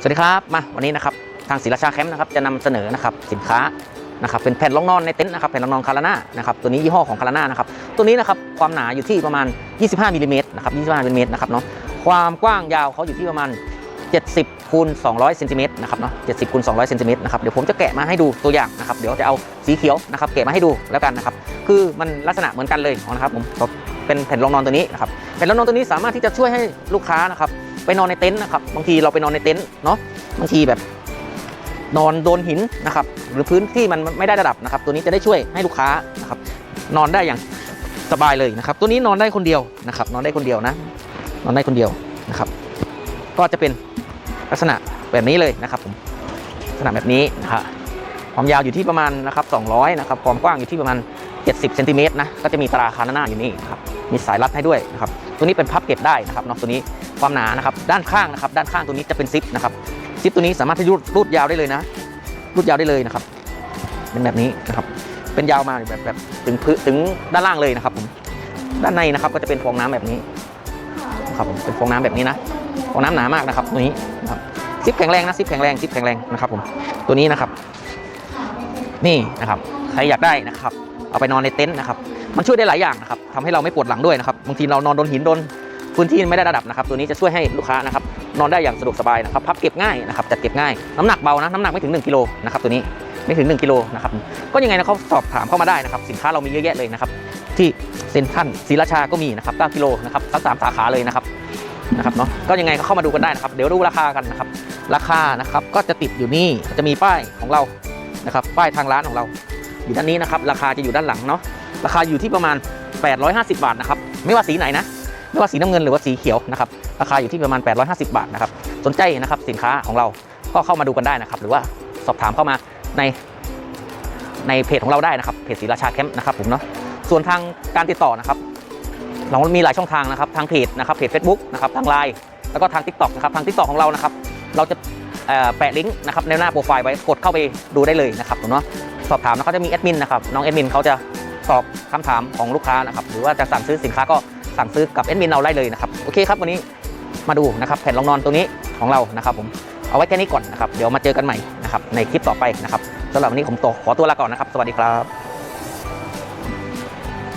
สวัสดีครับมาวันนี้นะครับทางศิลาชาแคมป์นะครับจะนำเสนอนะครับสินค้านะครับเป็นแผ่นรองนอนในเต็นท์นะครับแผ่นรองนอนคาราน่านะครับตัวนี้ยี่ห้อของคาราน่านะครับตัวนี้นะครับความหนาอยู่ที่ประมาณ 25มิลลิเมตรนะครับ25มิลิเมตรนะครับเนาะความกว้างยาวเขาอยู่ที่ประมาณ 70คูณ200เซนติเมตรนะครับเนาะ70คูณ200เซนติเมตรนะครับเดี๋ยวผมจะแกะมาให้ดูตัวอย่างนะครับเดี๋ยวจะเอาสีเขียวนะครับแกะมาให้ดูแล้วกันนะครับคือมันลักษณะเหมือนกันเลยนะครับผมเป็นแผ่นรองนอนตัวนี้นะครับแผ่นรองนอนตัวนี้สามารถที่จะช่วยให้ลูกค้านะครับ ไปนอนในเต็นท์นะครับ บางทีเราไปนอนในเต็นท์เนาะบางทีแบบนอนโดนหินนะครับ หรือพื้นที่มันไม่ได้ระดับนะครับ ตัวนี้จะได้ช่วยให้ลูกค้านะครับนอนได้อย่างสบายเลยนะครับ ตัวนี้นอนได้คนเดียวนะครับ นอนได้คนเดียวนะ นอนได้คนเดียวนะครับ ก็จะเป็นลักษณะแบบนี้เลยนะครับผมลักษณะแบบนี้นะครับความยาวอยู่ที่ประมาณนะครับ200นะครับความกว้างอยู่ที่ประมาณ 70เซนติเมตรนะก็จะมีตราคาหน้าอยู่นี่ครับ มีสายรัดให้ด้วยนะครับตัวนี้เป็นพับเก็บได้นะครับเนาะตัวนี้ความหนานะครับด้านข้างนะครับด้านข้างตัวนี้จะเป็นซิปนะครับซิปตัวนี้สามารถที่รูดรูดยาวได้เลยนะรูดยาวได้เลยนะครับ เป็นแบบนี้นะครับ เป็นยาวมาแบบแบบถึงพื้นถึงด้านล่างเลยนะครับผมด้านในนะครับก็จะเป็นฟองน้ำแบบนี้นะครับผมเป็นฟองน้ำแบบนี้นะฟองน้ำหนามากนะครับตัวนี้นะครับซิปแข็งแรงนะซิปแข็งแรงซิปแข็งแรงนะครับผมตัวนี้นะครับ นี่นะครับใครอยากได้นะครับ เอาไปนอนในเต็นท์นะครับ มันช่วยได้หลายอย่างนะครับทำให้เราไม่ปวดหลังด้วยนะครับบางทีเรานอนโดนหินโดนพื้นที่ไม่ได้ระดับนะครับ ตัวนี้จะช่วยให้ลูกค้านะครับนอนได้อย่างสะดวกสบายนะครับพับเก็บง่ายนะครับจัดเก็บง่ายน้ำหนักเบานะน้ำหนักไม่ถึง 1กิโลนะครับตัวนี้ไม่ถึง 1กิโลนะครับก็ยังไงนะเขาสอบถามเข้ามาได้นะครับ สินค้าเรามีเยอะแยะเลยนะครับที่เซ็นทรัลศรีราชาก็มีนะครับ9กิโลนะครับทั้งสามสาขาเลยนะครับนะครับเนาะก็ยังไงก็เข้ามาดูกันได้นะครับ เดี๋ยวดูราคากันนะครับ ราคานะครับก็จะติดอยู่นี่จะมีป้ายของเรานะครับป้ายทางร้านของเรา อยู่ด้านนี้นะครับราคาจะอยู่ด้านหลังเนาะ ราคาอยู่ที่ประมาณ 850 บาทนะครับไม่ว่าสีไหนนะไม่ว่าสีน้ำเงินหรือว่าสีเขียวนะครับราคาอยู่ที่ประมาณ 850 บาทนะครับสนใจนะครับสินค้าของเราก็เข้ามาดูกันได้นะครับ หรือว่าสอบถามเข้ามาในในเพจของเราได้นะครับเพจศรีราชาแคมป์นะครับผมเนาะส่วนทางการติดต่อนะครับ เรามีหลายช่องทางนะครับทางเพจนะครับเพจ Facebook นะครับทางไลน์แล้วก็ทาง TikTok นะครับทาง TikTok ของเรานะครับ เราจะแปะลิงก์นะครับในหน้าโปรไฟล์ไว้กดเข้าไปดูได้เลยนะครับผมเนาะสอบถามแล้วเขาจะมีแอดมินนะครับน้องแอดมินเขาจะ ตอบคำถามของลูกค้านะครับหรือว่าจะสั่งซื้อสินค้าก็สั่งซื้อกับแอดมินเราได้เลยนะครับโอเคครับวันนี้มาดูนะครับแผ่นรองนอนตัวนี้ของเรานะครับผมเอาไว้แค่นี้ก่อนนะครับเดี๋ยวมาเจอกันใหม่นะครับในคลิปต่อไปนะครับสำหรับวันนี้ผมตัวขอตัวลาก่อนนะครับ สวัสดีครับ